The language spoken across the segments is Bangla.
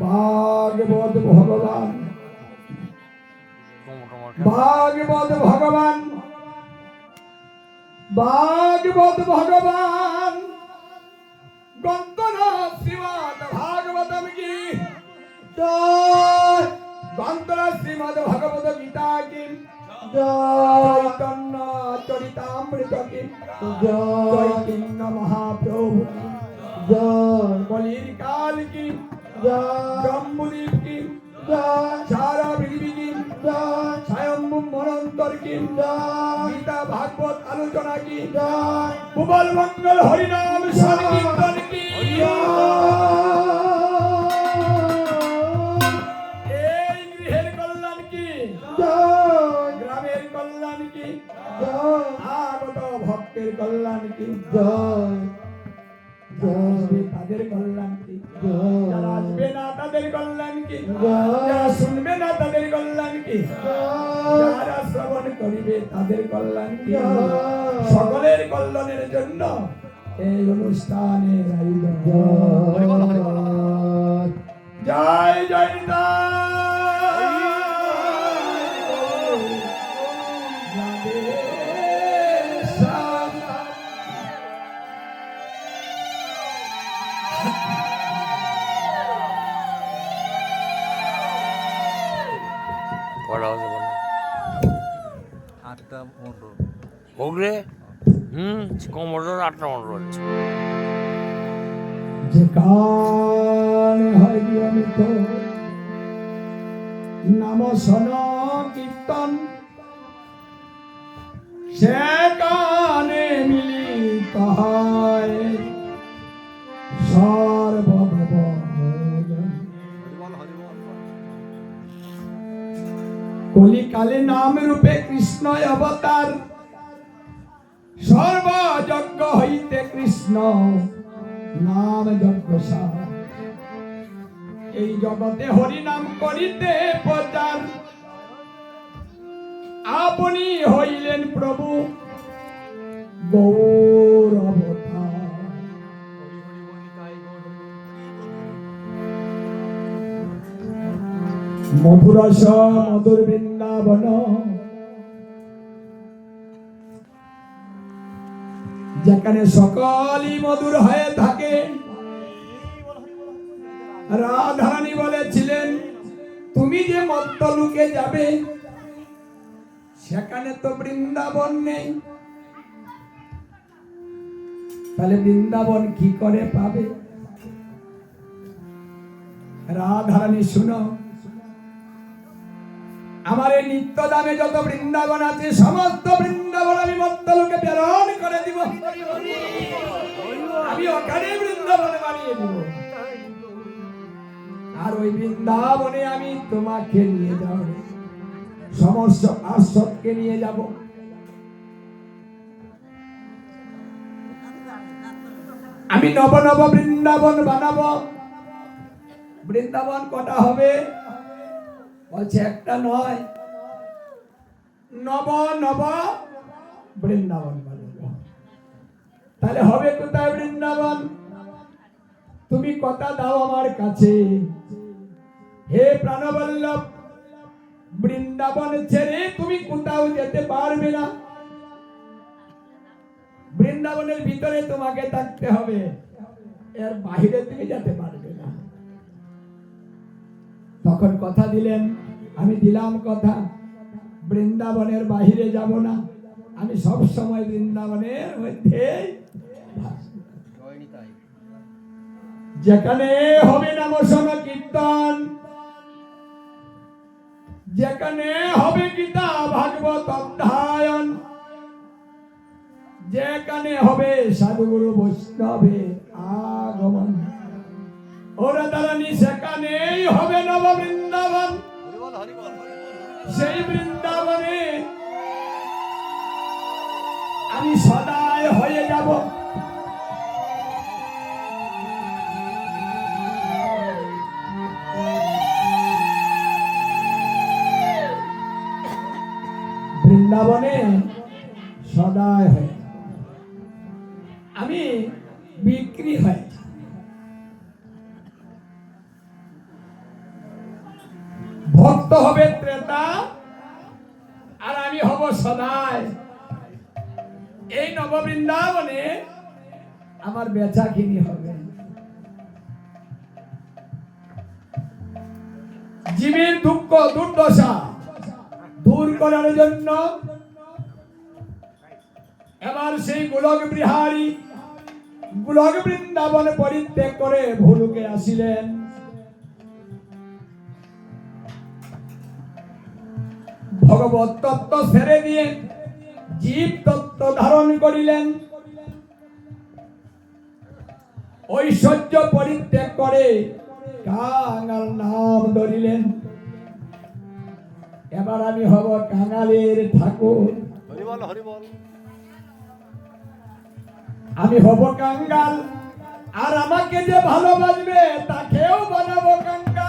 ভাগবত ভগবান। ভাগবত ভগবান। ভাগবত ভগবান। গন্তন শ্রীমদ ভাগবতম কি ভগবত গীতা কি? চৈতন্য চরিতামৃত কি জয়। চৈতন্য মহাপ্রভু জয়। বলির কাল কি জম্বুদীপ কি সারা পৃথিবী কি স্বয়ম্ভু মনন্তর কি গীতা ভাগবত আলোচনা কি জয়। মঙ্গল হরিনাম সংকীর্তন কি তাদের কল্যাণ কি? যারা আসবে না তাদের কল্যাণ কি? যারা শুনবে না তাদের কল্যাণ কি? যারা শ্রবণ করিবে তাদের কল্যাণ কি? সকলের কল্যাণের জন্য এই অনুষ্ঠানে জয়। জয়। কমোডোর আটটা পনেরো হচ্ছে যেখানে হয় নিয়মিত, নাম শোন, কীর্তন। সেখানে মিলিত হয় সর্বভজন কলিকালে নাম রূপে কৃষ্ণ অবতার। সর্বযজ্ঞ হইতে কৃষ্ণ, নাম যজ্ঞ এই জগতে হরি নাম করিতে প্রচার। আপনি হইলেন প্রভু গৌর মধুরস, মধুর বৃন্দাবন। যেখানে সকলই মধুর হয়ে থাকে। রাধারানী বলেছিলেন, তুমি যে মত্ত লুকে যাবে, সেখানে তো বৃন্দাবন নেই। তাহলে বৃন্দাবন কি করে পাবে? রাধারানী, শুনো আমার এই নিত্য দামে যত বৃন্দাবন আছে, সমস্ত বৃন্দাবন আমি মত্তলোকে প্রেরণ করে দিব। আমি ওখানে বৃন্দাবন বানিয়ে দিব। আর ওই বৃন্দাবনে আমি তোমাকে নিয়ে যাব। সমস্ত আশ্বতকে নিয়ে যাব। আমি নব নব বৃন্দাবন বানাবো। বৃন্দাবন কটা হবে? বলছে, একটা নয়। নব নব। বৃন্দাবন তাহলে হবে কোথায় বৃন্দাবন? তুমি কথা দাও আমার কাছে। হে প্রাণবল্লভ, বৃন্দাবন ছেড়ে তুমি কোথাও যেতে পারবে না। বৃন্দাবনের ভিতরে তোমাকে থাকতে হবে। এর বাইরে তুমি যেতে পারবে না। তখন কথা দিলেন আমি দিলাম কথা, বৃন্দাবনের বাহিরে যাব না। আমি সব সময় বৃন্দাবনের মধ্যে যেখানে হবে নাম শোন কীর্তন, যেখানে হবে গীতা ভাগবত অধ্যায়ন, যেখানে হবে সাধুগুরু বৈষ্ণবে আগমন। ওরা দাঁড়ানি সেখানেই হবে নব বৃন্দাবন সেই বৃন্দাবনে আমি সদাই হয়ে যাব। বৃন্দাবনে সদাই এই নববৃন্দাবনে আমার বেচা কিনি হবে। জীবের দুঃখ দুর্দশা দূর করার জন্য এবার সেই গোলক বিহারী গোলক বৃন্দাবন পরিত্যাগ করে ভুলুকে আসিলেন। ভগবত তত্ত্ব ছেড়ে দিয়ে জীব তত্ত্ব ধারণ করিলেন। ঐশ্বর্য পরিত্যাগ করে কাঙাল নাম ধরিলেন। এবার আমি হব কাঙালের ঠাকুর। আমি হব কাঙ্গাল আর আমাকে যে ভালোবাসবে তাকেও বানাবো কাঙ্গাল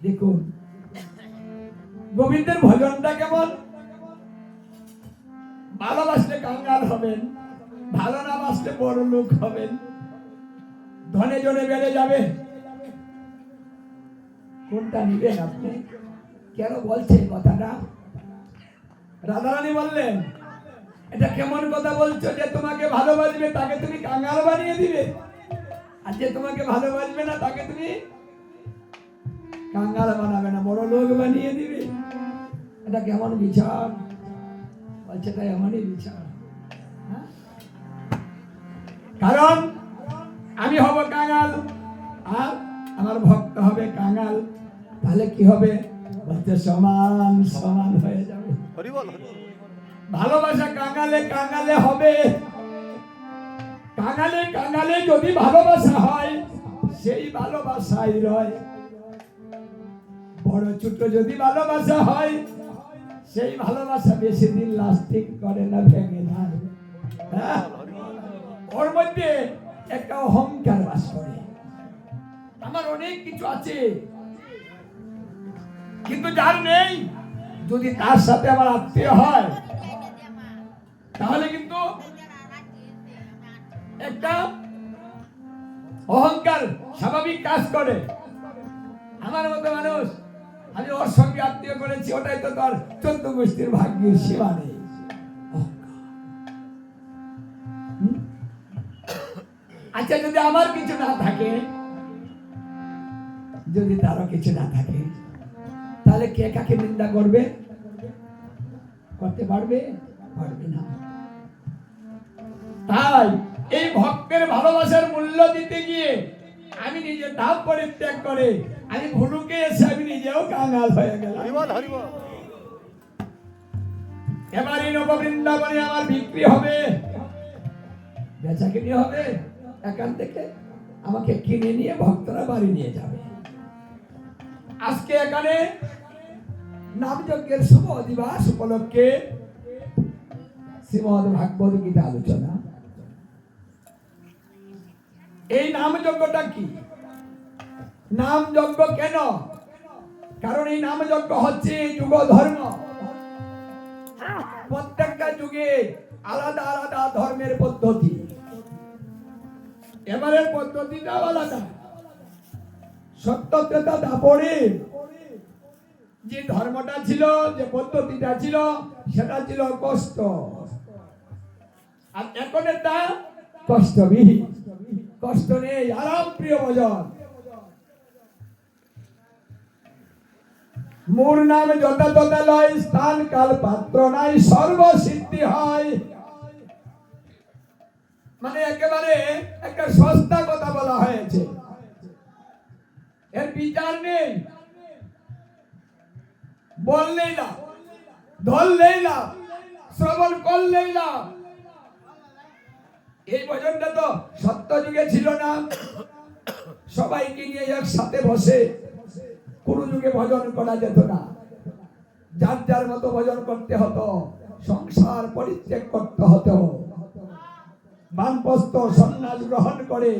দেখুন। গোবিন্দের ভজনটা কেমন? ভালোবাসলে কাঙ্গাল হবেন, ভালো না বাসলে বড় লোক হবেন। ধনে জনে বেড়ে যাবে। কোনটা নিবেন আপনি? কেন বলছেন কথাটা? রাধারানী বললেন, এটা কেমন কথা বলছো যে তোমাকে ভালোবাসবে, তাকে তুমি কাঙ্গাল বানিয়ে দিবে? আর যে তোমাকে ভালোবাসবে না তাকে তুমি কাঙ্গাল বানাবে না বড় লোক বানিয়ে দিবে। এটা কেমন বিচার? বলছে এটা এমনই বিচার। হ্যাঁ? কারণ আমি হব কাঙ্গাল আর আমার ভক্ত হবে কাঙ্গাল তাহলে কি হবে? বলছে সমান সমান হয়ে যাবে। ভালোবাসা কাঙালে কাঙালে হবে। কাঙালে কাঙালে যদি ভালোবাসা হয়, সেই ভালোবাসাই রয়। বড় ছোট যদি ভালোবাসা হয়, সেই ভালোবাসা বেশি দিন লাস্টিং করে না, ভেঙে যায়। হ্যাঁ? ওর মধ্যে একটা অহংকার বাস করে। আমার অনেক কিছু আছে। কিন্তু যার নেই, যদি তার সাথে আমার আত্মীয় হয়, তাহলে কিন্তু একটা অহংকার স্বাভাবিক কাজ করে। আমার মতো মানুষ, আমি ওর সঙ্গে আত্মীয় করেছি, ওটাই তো তোর চোদ্দ গোষ্ঠীর ভাগ্যের সীমা নেই আচ্ছা যদি আমার কিছু না থাকে, যদি তারও কিছু না থাকে, তাহলে কে কাকে নিন্দা করবে? করতে পারবে? পারবে না। তাই এই ভক্তের ভালোবাসার মূল্য দিতে গিয়ে আমি নিজে ধাপ পরিত্যাগ করে আমি ভুলুকে এসে আমি নিজেও কাঙাল হয়ে গেলাম। এবার এই নববৃন্দাবনে আমার বিক্রি হবে। বেচা কিনে হবে এখান থেকে আমাকে কিনে নিয়ে ভক্তরা বাড়ি নিয়ে যাবে। আজকে এখানে নামযজ্ঞের শুভ দিবস উপলক্ষে শ্রীমদ ভাগবত গীতা আলোচনা। এই নাম যজ্ঞটা কি? নাম যজ্ঞ কেন? কারণ এই নামযজ্ঞ হচ্ছে যুগ ধর্ম প্রত্যেকটা যুগে আলাদা আলাদা ধর্মের পদ্ধতি। এবারের পদ্ধতিটা আলাদা। সত্য ত্রেতা দাপরে যে ধর্মটা ছিল, যে পদ্ধতিটা ছিল, সেটা ছিল কষ্ট। আর এখন এটা কষ্টবিহীন। কষ্ট নেই। আরাম প্রিয় ভজন মোর নাম যথা তথা লয় স্থান কাল পাত্র নাই, সর্বসিদ্ধি হয়। মানে একেবারে একটা সস্তা কথা বলা হয়েছে। এর বিচার নেই। বললেই না ধরলেই না শ্রবণ করলেই না এই ভজনটা তো সত্য যুগে ছিল না। সবাইকে নিয়ে একসাথে বসে কোন যুগে ভজন করা যেত না। যার যার মতো ভজন করতে হতো, সংসার পরিত্যাগ করতে হতো। বানপ্রস্থ সন্ন্যাস গ্রহণ করে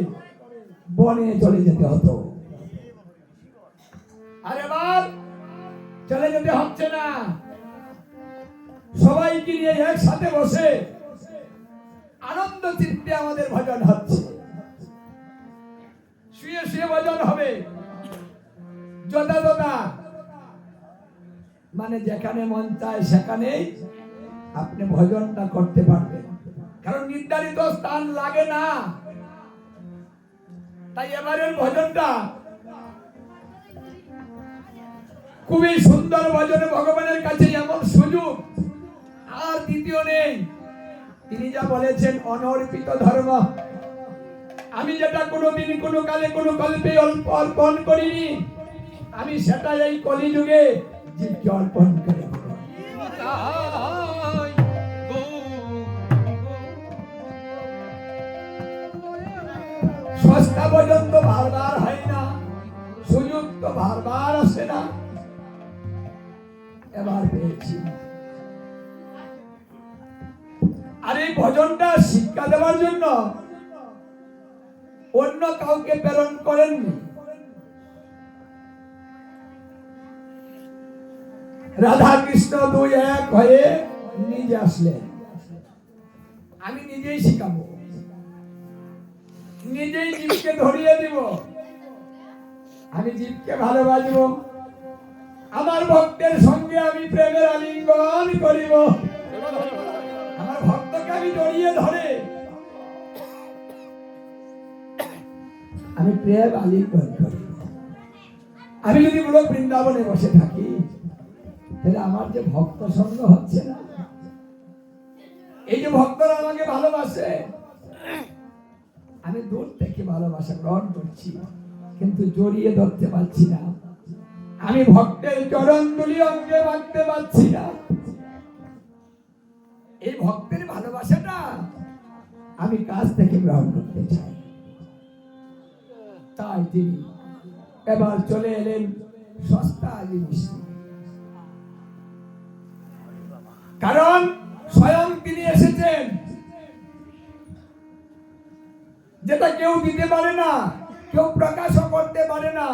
বনে চলে যেতে হতো। আর এবার চলে যেতে হচ্ছে না। সবাইকে নিয়ে একসাথে বসে আনন্দ চিত্তে আমাদের ভজন হচ্ছে। শুয়ে শুয়ে ভজন হবে। যথা যথা মানে যেখানে মন চায় সেখানেই আপনি ভজনটা করতে পারবেন। কারণ নির্ধারিত স্থান লাগে না। তাই এবারের ভজনটা খুবই সুন্দর ভজনে। ভগবানের কাছে এমন সুযোগ। আর দ্বিতীয় নেই। তিনি যা বলেছেন অনর্পিত ধর্ম। আমি যেটা কোনোদিন কোনো কালে কোনো কল্পে অল্প অর্পণ করিনি। আমি সেটা এই কলিযুগে জীবকে অর্পণ করে ভজনটা শিক্ষা দেওয়ার জন্য অন্য কাউকে প্রেরণ করেননি। রাধা কৃষ্ণ দুই এক হয়ে নিজে আসলেন। আমি নিজেই শিখাবো। নিজেই জীবকে ধরিয়ে দিব। আমি জীবকে ভালোবাসবো। আমার ভক্তের সঙ্গে আমি প্রেমের আলিঙ্গন করিব। আমি প্রেম আলিঙ্গন করি আমি যদি মূলক বৃন্দাবনে বসে থাকি, তাহলে আমার যে ভক্ত সঙ্গ হচ্ছে না। এই যে ভক্তরা আমাকে ভালোবাসে, আমি দূর থেকে ভালোবাসা গ্রহণ করছি, কিন্তু জড়িয়ে ধরতে পারছি না। আমি ভক্তের চরণ তুলি অঙ্গে বাঁধতে পারছি না। এই ভক্তের ভালোবাসাটা আমি কাছ থেকে গ্রহণ করতে চাই। তাই তিনি এবার চলে এলেন সস্তা জিনিস কারণ স্বয়ং তিনি এসেছেন। যেটা কেউ দিতে পারে না, কেউ প্রকাশও করতে পারে না,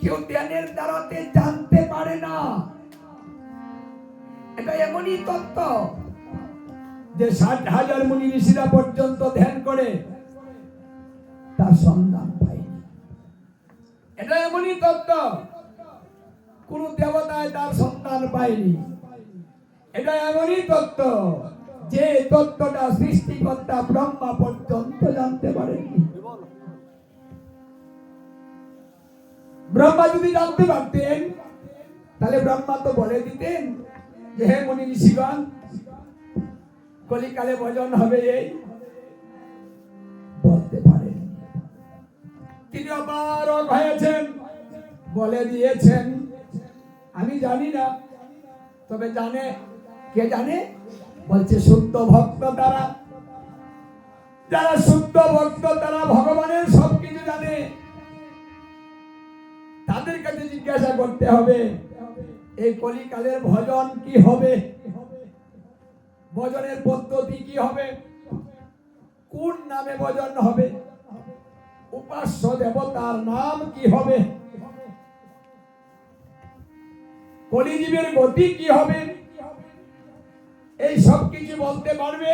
কেউ ধ্যানের দ্বারাতে জানতে পারে না। এটা এমনই তত্ত্ব যে ষাট হাজার মুনি ঋষিরা পর্যন্ত ধ্যান করে, তার সন্ধান পায়নি। এটা এমনই তত্ত্ব। কোন দেবতায় তার সন্তান পায়নি। এটা এমনই তত্ত্ব যে তত্ত্বটা সৃষ্টিকর্তা ব্রহ্মা পর্যন্ত জানতে পারেননি। ব্রহ্মা যদি জানতে পারতেন, তাহলে ব্রহ্মা তো বলে দিতেন যে, হে মুনি ঋষিগণ কলিকালে ভজন হবে এই। বলতে পারে তিনি অপারক হয়েছেন বলে দিয়েছেন। আমি জানি না, তবে জানে। কে জানে? বলছে শুদ্ধ ভক্ত তারা। যারা শুদ্ধ ভক্ত তারা ভগবানের সবকিছু জানে। তাদের কাছে জিজ্ঞাসা করতে হবে, এই কলিকালের ভজন কি হবে? ভজনের পদ্ধতি কি হবে? কোন নামে ভজন হবে? উপাস্য দেবতার নাম কি হবে? কলিজীবের গতি কি হবে? এই সব কিছু বলতে পারবে?